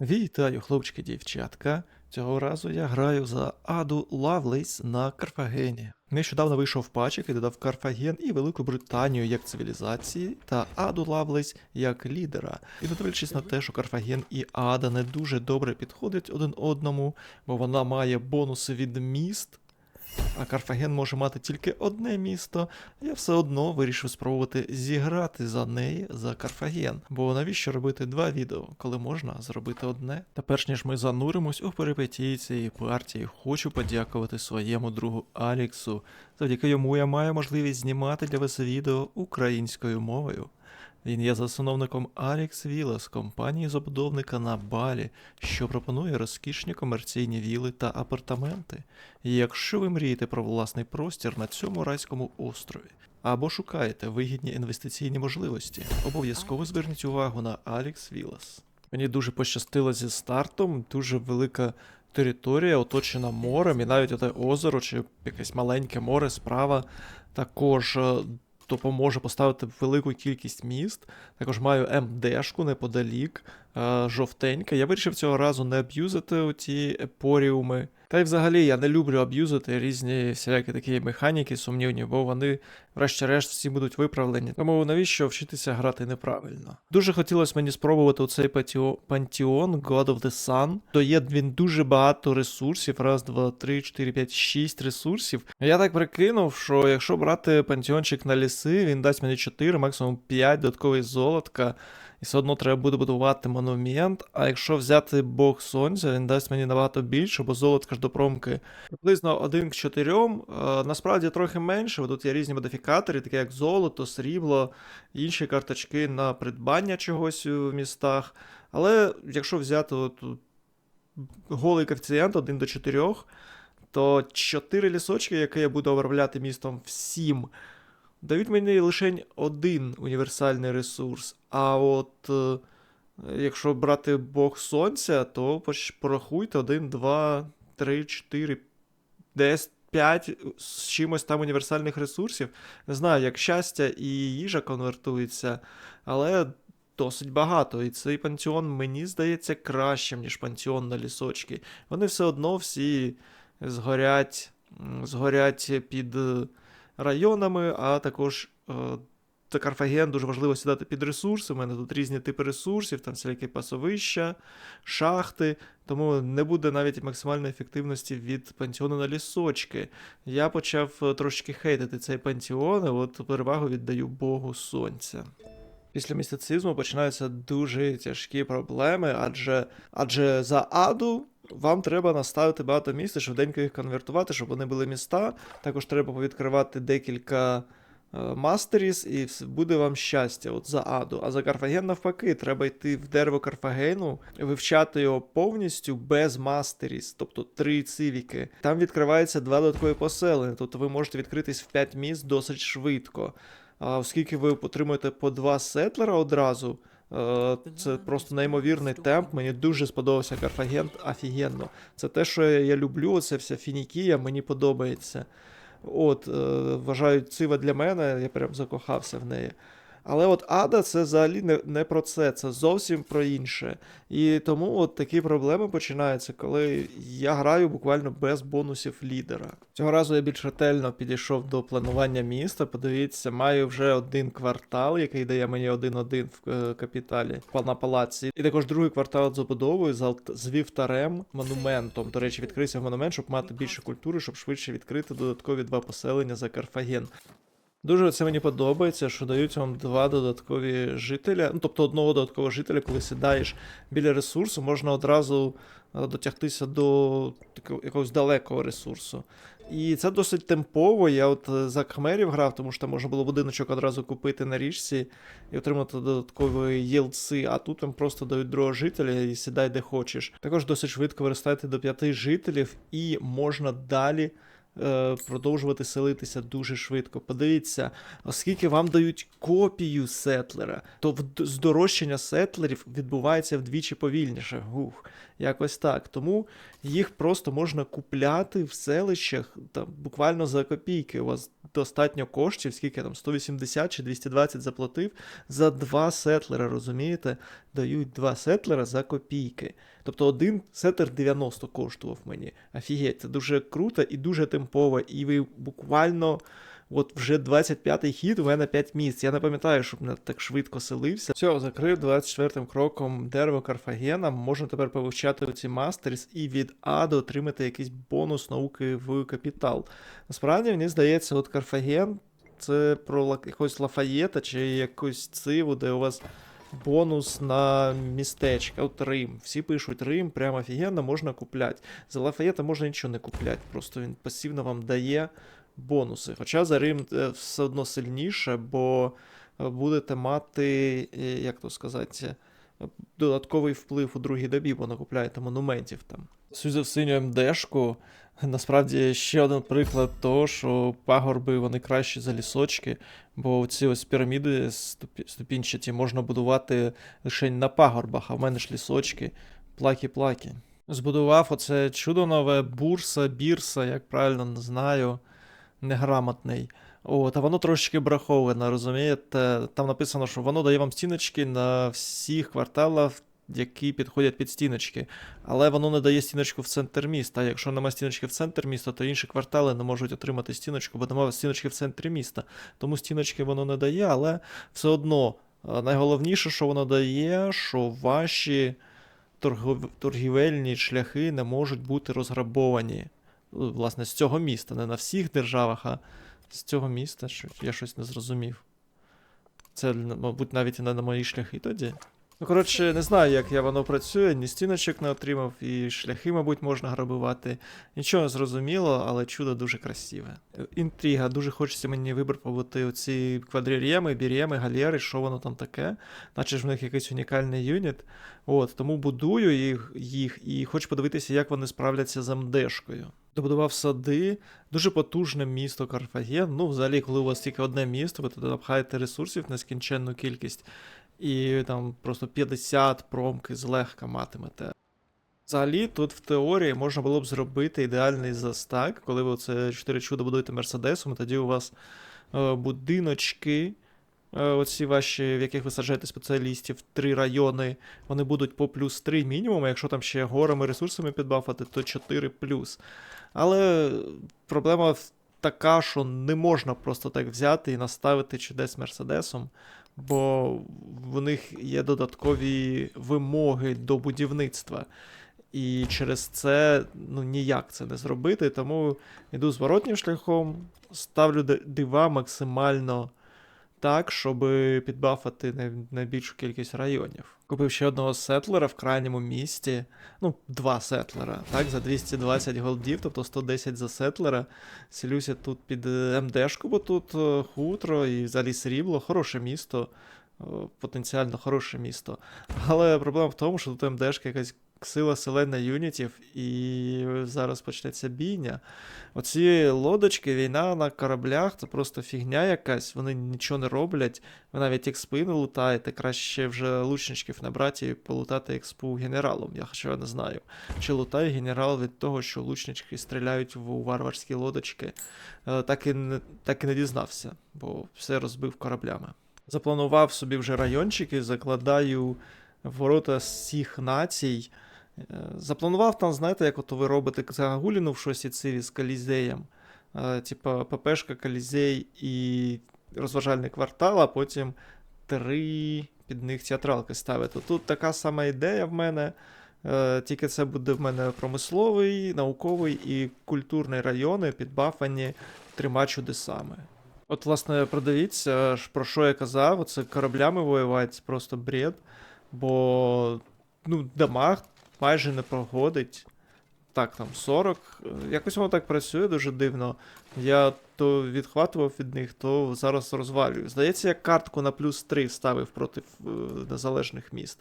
Вітаю, хлопчики, дівчатка. Цього разу я граю за Аду Лавлейс на Карфагені. Нещодавно вийшов патч, який додав Карфаген і Велику Британію як цивілізації, та Аду Лавлейс як лідера. І не дивлячись на те, що Карфаген і Ада не дуже добре підходять один одному, бо вона має бонуси від міст. А Карфаген може мати тільки одне місто. Я все одно вирішив спробувати зіграти за неї за Карфаген. Бо навіщо робити два відео, коли можна зробити одне? Та перш ніж ми зануримось у перипетії цієї партії, хочу подякувати своєму другу Аліксу. Завдяки йому я маю можливість знімати для вас відео українською мовою. Він є засновником Alex Villas, компанії забудовника на Балі, що пропонує розкішні комерційні віли та апартаменти. Якщо ви мрієте про власний простір на цьому райському острові, або шукаєте вигідні інвестиційні можливості, обов'язково зверніть увагу на Alex Villas. Мені дуже пощастило зі стартом, дуже велика територія, оточена морем, і навіть оте озеро чи якесь маленьке море справа також е, допоможе поставити велику кількість міст. Також маю МДшку неподалік, жовтенька. Я вирішив цього разу не аб'юзити оті епоріуми. Та й взагалі я не люблю аб'юзити різні всілякі такі механіки сумнівні, бо вони, врешті-решт, всі будуть виправлені. Тому навіщо вчитися грати неправильно? Дуже хотілося мені спробувати оцей пантеон God of the Sun. Дає він дуже багато ресурсів. Раз, два, три, чотири, п'ять, шість ресурсів. Я так прикинув, що якщо брати пантеончик на ліси, він дасть мені 4, максимум 5 додаткових золотка. І все одно треба буде будувати монумент. А якщо взяти Бог Сонця, він дасть мені набагато більше, бо золотка ж до промки приблизно 1 к 4. Е, насправді трохи менше, бо тут є різні модифікатори, такі як золото, срібло, інші карточки на придбання чогось у містах. Але якщо взяти от, голий коефіцієнт 1 до 4, то 4 лісочки, які я буду обробляти містом всім, дають мені лише один універсальний ресурс. А от е, якщо брати Бог Сонця, то порахуйте 1, 2, 3, 4, десь 5 з чимось там універсальних ресурсів. Не знаю, як щастя і їжа конвертується, але досить багато. І цей пантеон мені здається кращим, ніж пантеон на лісочки. Вони все одно всі згорять, згорять під е, районами, а також е, та Карфаген дуже важливо сідати під ресурси. У мене тут різні типи ресурсів, там всілякі пасовища, шахти, тому не буде навіть максимальної ефективності від пантеону на лісочки. Я почав е, трошки хейтити цей пантеон, і от перевагу віддаю Богу Сонця. Після містицизму починаються дуже тяжкі проблеми, адже, адже за аду вам треба наставити багато міст і швиденько їх конвертувати, щоб вони були міста. Також треба повідкривати декілька е, мастеріс, і буде вам щастя от за аду. А за Карфаген навпаки, треба йти в дерево Карфагену, вивчати його повністю без мастеріс, тобто три цивіки. Там відкривається два додаткові поселення, тобто ви можете відкритись в 5 міст досить швидко. А оскільки ви отримуєте по два сетлера одразу, це просто неймовірний темп. Мені дуже сподобався Карфаген офігенно. Це те, що я, я люблю, це вся фінікія, мені подобається. От, е, вважаю, цива для мене, я прям закохався в неї. Але от Ада це взагалі не, не про це, це зовсім про інше. І тому от такі проблеми починаються, коли я граю буквально без бонусів лідера. Цього разу я більш ретельно підійшов до планування міста. Подивіться, маю вже один квартал, який дає мені один-один в е, капіталі на палаці. І також другий квартал забудовою з вівтарем, монументом. До речі, відкрився монумент, щоб мати більше культури, щоб швидше відкрити додаткові два поселення за Карфаген. Дуже це мені подобається, що дають вам два додаткові жителя. Ну, тобто одного додаткового жителя, коли сідаєш біля ресурсу, можна одразу е, дотягтися до якогось далекого ресурсу. І це досить темпово. Я от е, за Кхмерів грав, тому що там можна було будиночок одразу купити на річці і отримати додаткові єлци, а тут вам просто дають другого жителя і сідай де хочеш. Також досить швидко виростаєте до п'яти жителів, і можна далі е, продовжувати селитися дуже швидко. Подивіться, оскільки вам дають копію сетлера, то здорожчання сетлерів відбувається вдвічі повільніше. Гух, якось так. Тому їх просто можна купляти в селищах там, буквально за копійки. У вас достатньо коштів, скільки там 180 чи 220 заплатив за два сетлера, розумієте? Дають два сетлера за копійки. Тобто один сетлер 90 коштував мені. Офігеть, це дуже круто і дуже темпово. І ви буквально. От вже 25-й хід, у мене 5 місць. Я не пам'ятаю, щоб мене так швидко селився. Все, закрив 24-м кроком дерево Карфагена. Можна тепер повивчати оці мастерс і від А отримати якийсь бонус науки в капітал. Насправді, мені здається, от Карфаген це про якогось Лафаєта чи якусь циву, де у вас бонус на містечка. От Рим. Всі пишуть Рим, прямо офігенно можна купляти. За Лафаєта можна нічого не купляти, просто він пасивно вам дає бонуси. Хоча за Рим е, все одно сильніше, бо е, будете мати, е, як то сказати, додатковий вплив у другій добі, бо накупляєте монументів там. Сюзив синю МДшку. Насправді ще один приклад того, що пагорби вони кращі за лісочки, бо ці ось піраміди ступі- ступінчаті можна будувати лише на пагорбах, а в мене ж лісочки, плакі-плакі. Збудував оце чудо нове бурса, бірса, як правильно не знаю, неграмотний. От, а воно трошечки браховане, розумієте? Там написано, що воно дає вам стіночки на всіх кварталах, які підходять під стіночки. Але воно не дає стіночку в центр міста. Якщо немає стіночки в центр міста, то інші квартали не можуть отримати стіночку, бо немає стіночки в центрі міста. Тому стіночки воно не дає, але все одно е, найголовніше, що воно дає, що ваші торгов- торгівельні шляхи не можуть бути розграбовані. Е, Власне, з цього міста, не на всіх державах, а з цього міста. Що я щось не зрозумів. Це, мабуть, навіть не на мої шляхи тоді. Ну, коротше, не знаю, як я воно працює, ні стіночок не отримав, і шляхи, мабуть, можна грабувати. Нічого не зрозуміло, але чудо дуже красиве. Інтрига, дуже хочеться мені випробувати оці квадрір'єми, бір'єми, галери, що воно там таке. Наче ж в них якийсь унікальний юніт. От, тому будую їх, їх і хочу подивитися, як вони справляться з МДшкою. Добудував сади, дуже потужне місто Карфаген. Ну, взагалі, коли у вас тільки одне місто, ви туди напхаєте ресурсів нескінченну кількість, і там просто 50 промки злегка матимете. Взагалі, тут в теорії можна було б зробити ідеальний застак, коли ви це 4 чуда будуєте Мерседесом, і тоді у вас е, будиночки, е, оці ваші, в яких ви саджаєте спеціалістів, три райони, вони будуть по плюс 3 мінімум, а якщо там ще горами ресурсами підбафати, то 4 плюс. Але проблема така, що не можна просто так взяти і наставити чудес Мерседесом, бо в них є додаткові вимоги до будівництва. І через це ну, ніяк це не зробити, тому йду зворотнім шляхом, ставлю дива максимально так, щоб підбафати найбільшу кількість районів. Купив ще одного сетлера в крайньому місті. Ну, два сетлера, так, за 220 голдів, тобто 110 за сетлера. Селюся тут під е, МДшку, бо тут е, хутро і взагалі срібло, хороше місто, е, потенціально хороше місто. Але проблема в тому, що тут МДшка якась сила селена юнітів, і зараз почнеться бійня. Оці лодочки, війна на кораблях, це просто фігня якась, вони нічого не роблять. Ви навіть експи не лутаєте, краще вже лучничків набрати і полутати експу генералом. Я хоча не знаю. Чи лутає генерал від того, що лучнички стріляють в варварські лодочки. Е, Так і не, так і не дізнався, бо все розбив кораблями. Запланував собі вже райончики, закладаю ворота всіх націй. Е, Запланував там, знаєте, як от ви робите загагуліну в шосі циві з Колізеєм. Е, Типа ППшка, Колізей і розважальний квартал, а потім три під них театралки ставити. Тут така сама ідея в мене. Е, Тільки це буде в мене промисловий, науковий і культурний райони, підбафані трьома чудесами. От, власне, продивіться, про що я казав, це кораблями воювати, просто бред. Бо ну, дамаг майже не проходить. Так, там 40. е, Якось воно так працює дуже дивно. Я то відхватував від них, то зараз розвалюю. Здається, я картку на плюс 3 ставив проти е, незалежних міст.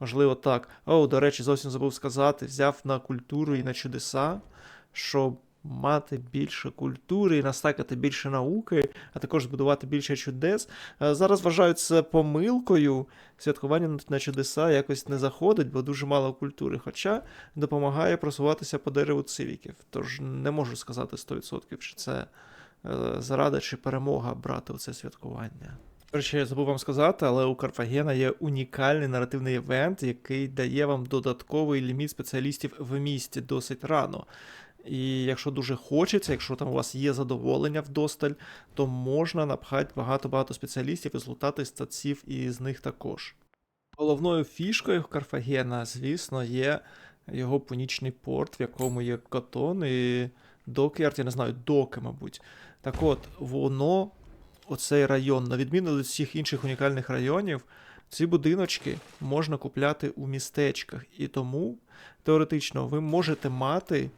Можливо, так. О, до речі, зовсім забув сказати, взяв на культуру і на чудеса, щоб мати більше культури і настакати більше науки, а також збудувати більше чудес. Е, Зараз вважають це помилкою. Святкування на- чудеса якось не заходить, бо дуже мало культури. Хоча допомагає просуватися по дереву цивіків. Тож не можу сказати 100%, чи це е, зарада чи перемога брати у це святкування. Речі, я забув вам сказати, але у Карфагена є унікальний наративний івент, який дає вам додатковий ліміт спеціалістів в місті досить рано. І якщо дуже хочеться, якщо там у вас є задоволення вдосталь, то можна напхати багато-багато спеціалістів і злутати статців і з них також. Головною фішкою Карфагена, звісно, є його понічний порт, в якому є котон і докярд, я не знаю, доки, мабуть. Так от, воно, оцей район, на відміну від всіх інших унікальних районів, ці будиночки можна купляти у містечках. І тому теоретично ви можете мати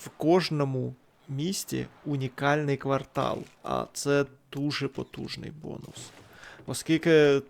в кожному місті унікальний квартал, а це дуже потужний бонус. Оскільки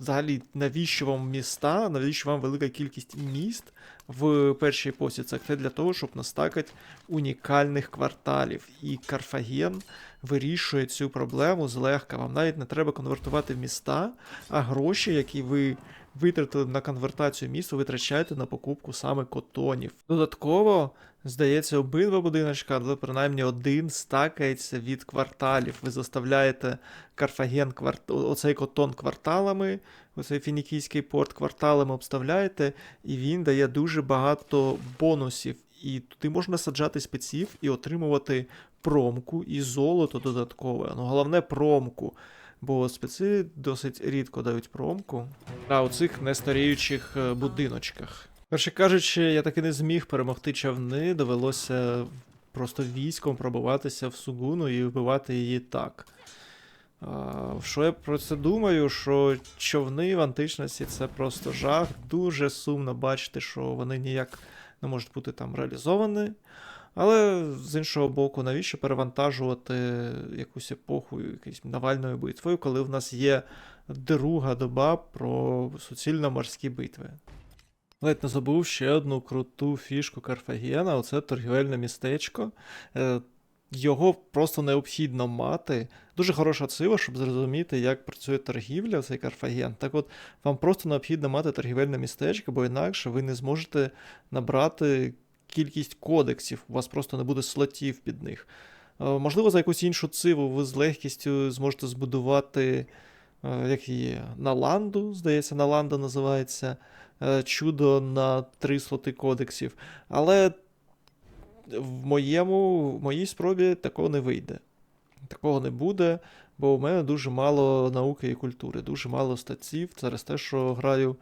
взагалі навіщо вам міста, навіщо вам велика кількість міст в першій епосі? Це для того, щоб настакати унікальних кварталів. І Карфаген вирішує цю проблему злегка. Вам навіть не треба конвертувати в міста, а гроші, які ви витратили на конвертацію міст, ви витрачаєте на покупку саме котонів. Додатково, здається, обидва будиночка, але принаймні один стакається від кварталів. Ви заставляєте Карфаген кварт... оцей котон кварталами, оцей фінікійський порт кварталами обставляєте, і він дає дуже багато бонусів. І туди можна саджати спеців і отримувати промку і золото додаткове. Ну, головне промку. Бо специ досить рідко дають промку на оцих нестаріючих е, будиночках. Коротше кажучи, я таки не зміг перемогти човни, довелося просто військом пробиватися в Сугуну і вбивати її так. А, Що я про це думаю? Що човни в античності це просто жах. Дуже сумно бачити, що вони ніяк не можуть бути там реалізовані. Але з іншого боку, навіщо перевантажувати якусь епоху якоюсь Навальною битвою, коли в нас є друга доба про суцільно-морські битви? Ледь не забув ще одну круту фішку Карфагена оце торгівельне містечко. Е, Його просто необхідно мати. Дуже хороша цива, щоб зрозуміти, як працює торгівля цей Карфаген. Так от, вам просто необхідно мати торгівельне містечко, бо інакше ви не зможете набрати кількість кодексів, у вас просто не буде слотів під них. Е, Можливо, за якусь іншу циву ви з легкістю зможете збудувати, е, як її, Наланду, здається, Наланда називається, е, чудо на три слоти кодексів. Але в моєму, в моїй спробі такого не вийде. Такого не буде, бо у мене дуже мало науки і культури, дуже мало статців через те, що граю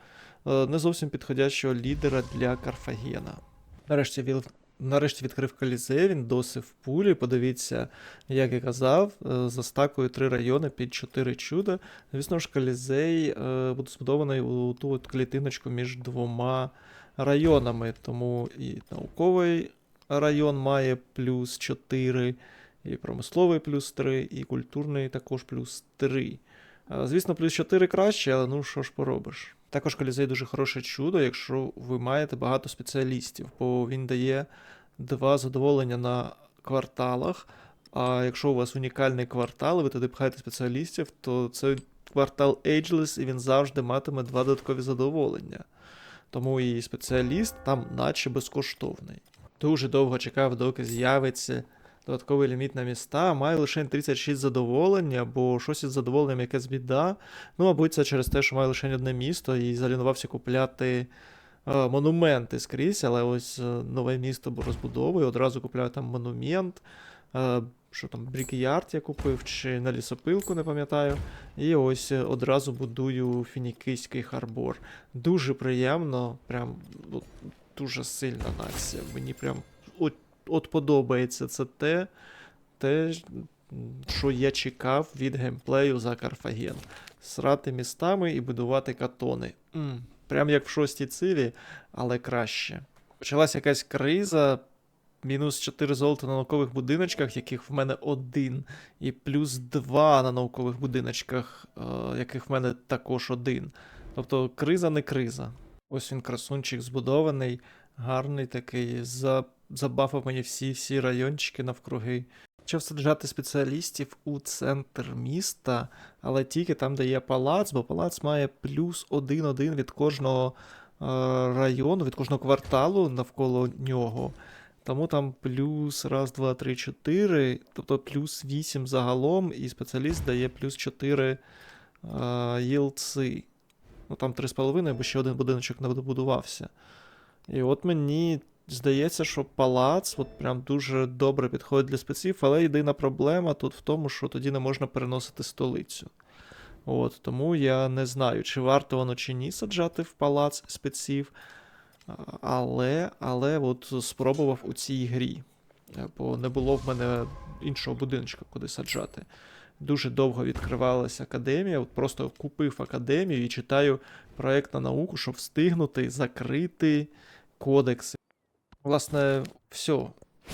не зовсім підходящого лідера для Карфагена. Нарешті він нарешті відкрив колізей, він досив пулі. Подивіться, як я казав, е, за стакою три райони під чотири чуда. Звісно ж, колізей е, буде збудований у ту от клітиночку між двома районами. Тому і науковий район має плюс 4, і промисловий плюс 3, і культурний також плюс 3. Е, Звісно, плюс 4 краще, але ну що ж поробиш. Також колізей дуже хороше чудо, якщо ви маєте багато спеціалістів, бо він дає два задоволення на кварталах. А якщо у вас унікальний квартал, ви туди пхаєте спеціалістів, то це квартал Ageless, і він завжди матиме два додаткові задоволення. Тому і спеціаліст там наче безкоштовний. Дуже довго чекав, доки з'явиться додатковий ліміт на міста. Маю лише 36 задоволення, бо щось із задоволенням якась біда. Ну, мабуть, це через те, що маю лише одне місто і залінувався купляти е, монументи скрізь, але ось е, нове місто розбудовую, одразу купляю там монумент. Е, що там, Брікіярд я купив, чи на лісопилку, не пам'ятаю. І ось е, одразу будую фінікійський харбор. Дуже приємно, прям ну, дуже сильна нація. Мені прям от, подобається це те, те, що я чекав від геймплею за Карфаген. Срати містами і будувати катони. м Прям як в шостій циві, але краще. Почалась якась криза. Мінус 4 золота на наукових будиночках, яких в мене один, і плюс 2 на наукових будиночках, е, яких в мене також один. Тобто криза не криза. Ось він красунчик збудований, гарний такий, за забафав мені всі всі райончики навкруги. Почав саджати спеціалістів у центр міста, але тільки там, де є палац, бо палац має плюс один-один від кожного е, району, від кожного кварталу навколо нього. Тому там плюс раз, два, три, чотири, тобто плюс 8 загалом, і спеціаліст дає плюс 4 е, їлци. Ну там 3,5, бо ще один будиночок не добудувався. І от мені здається, що палац от прям дуже добре підходить для спеців, але єдина проблема тут в тому, що тоді не можна переносити столицю. От, тому я не знаю, чи варто воно чи ні саджати в палац спеців. Але, але от спробував у цій грі. Е, Бо не було в мене іншого будиночка, куди саджати. Дуже довго відкривалася академія. От просто купив академію і читаю проект на науку, щоб встигнути закрити кодекси. Власне, все.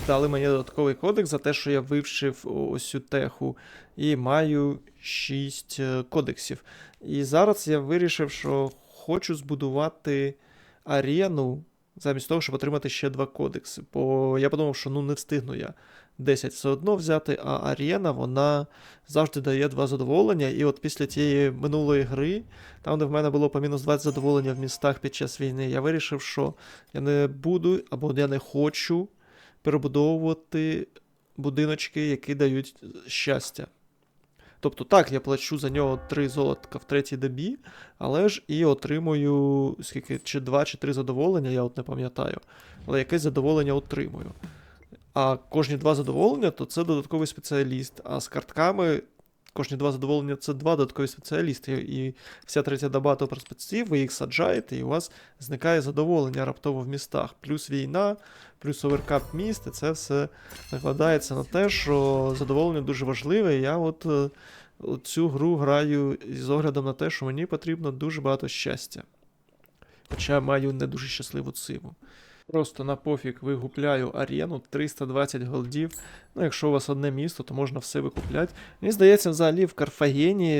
Дали мені додатковий кодекс за те, що я вивчив ось цю теху, і маю 6 кодексів. І зараз я вирішив, що хочу збудувати арену замість того, щоб отримати ще два кодекси. Бо я подумав, що ну не встигну я 10 все одно взяти, а арена вона завжди дає два задоволення. І от після тієї минулої гри, там, де в мене було по мінус 20 задоволення в містах під час війни, я вирішив, що я не буду або я не хочу перебудовувати будиночки, які дають щастя. Тобто, так, я плачу за нього 3 золотка в третій добі, але ж і отримую скільки, чи 2 чи 3 задоволення, я от не пам'ятаю. Але якесь задоволення отримую. А кожні два задоволення, то це додатковий спеціаліст. А з картками кожні два задоволення це два додаткові спеціалісти. І вся третя доба про спеців, ви їх саджаєте, і у вас зникає задоволення раптово в містах. Плюс війна, плюс оверкап міст, і це все накладається на те, що задоволення дуже важливе. Я от е, цю гру граю з оглядом на те, що мені потрібно дуже багато щастя. Хоча маю не дуже щасливу циву. Просто на пофіг вигупляю арену 320 голдів. Ну, якщо у вас одне місто, то можна все викупляти. Мені здається, взагалі в Карфагені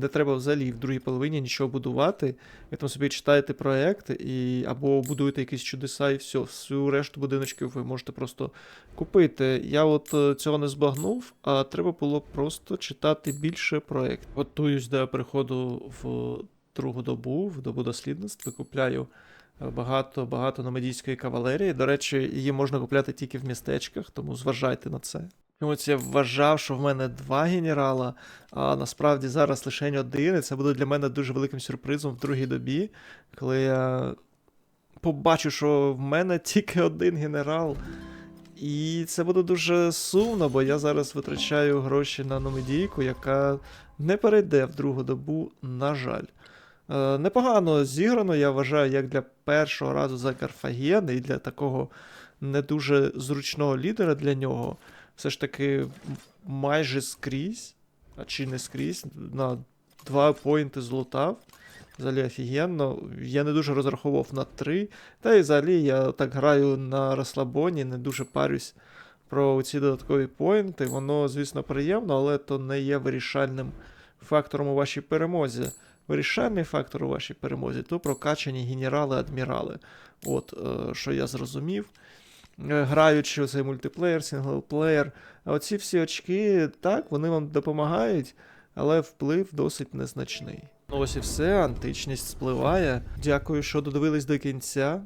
не треба взагалі в другій половині нічого будувати. Ви там собі читаєте проект і або будуєте якісь чудеса, і все. Всю решту будиночків ви можете просто купити. Я от е, цього не збагнув, а треба було просто читати більше проект. Готуюсь до переходу в другу добу, в добу дослідництв, викупляю багато багато номадійської кавалерії. До речі, її можна купляти тільки в містечках, тому зважайте на це. Чомусь я вважав, що в мене два генерала, а насправді зараз лише один. І це буде для мене дуже великим сюрпризом в другій добі, коли я побачу, що в мене тільки один генерал. І це буде дуже сумно, бо я зараз витрачаю гроші на номедійку, яка не перейде в другу добу, на жаль. Е, Непогано зіграно, я вважаю, як для першого разу за Карфаген і для такого не дуже зручного лідера для нього. Все ж таки майже скрізь, а чи не скрізь, на два поінти злутав. Взагалі офігенно. Я не дуже розраховував на три. Та і взагалі я так граю на розслабоні, не дуже парюсь про ці додаткові поінти. Воно, звісно, приємно, але то не є вирішальним фактором у вашій перемозі вирішальний фактор у вашій перемозі, то прокачані генерали-адмірали. От, е, що я зрозумів. Е, Граючи цей мультиплеєр, синглплеєр, а оці всі очки, так, вони вам допомагають, але вплив досить незначний. Ну ось і все, античність спливає. Дякую, що додивились до кінця.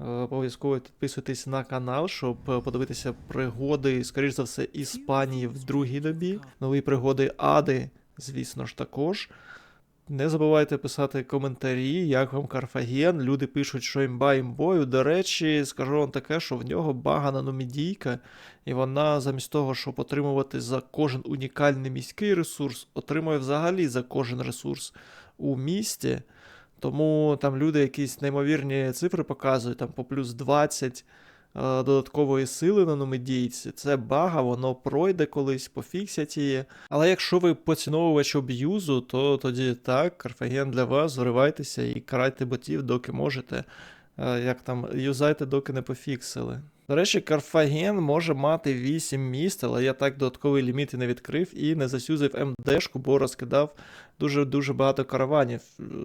Е, Обов'язково підписуйтесь на канал, щоб подивитися пригоди, скоріш за все, Іспанії в другій добі. Нові пригоди Ади, звісно ж, також. Не забувайте писати коментарі, як вам Карфаген. Люди пишуть, що імба імбою. До речі, скажу вам таке, що в нього багана номідійка, і вона замість того, щоб отримувати за кожен унікальний міський ресурс, отримує взагалі за кожен ресурс у місті. Тому там люди якісь неймовірні цифри показують, там по плюс 20 е, додаткової сили на номедійці. Це бага, воно пройде колись, пофіксять її. Але якщо ви поціновувач об'юзу, то тоді так, Карфаген для вас, зривайтеся і карайте ботів, доки можете. Е, Як там, юзайте, доки не пофіксили. До речі, Карфаген може мати 8 міст, але я так додатковий ліміт і не відкрив і не засюзив МДшку, бо розкидав дуже-дуже багато караванів.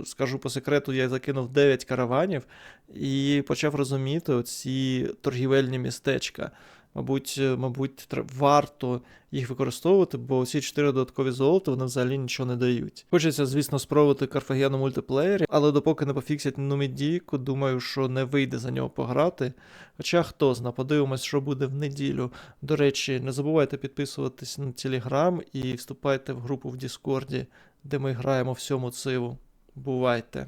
Скажу по секрету, я закинув 9 караванів і почав розуміти оці торгівельні містечка. Мабуть, е, мабуть, варто їх використовувати, бо ці 4 додаткові золота вони взагалі нічого не дають. Хочеться, звісно, спробувати Карфаген у мультиплеєрі, але допоки не пофіксять Нумідійку, думаю, що не вийде за нього пограти. Хоча хто зна, подивимось, що буде в неділю. До речі, не забувайте підписуватись на Телеграм і вступайте в групу в Діскорді, де ми граємо всьому циву. Бувайте!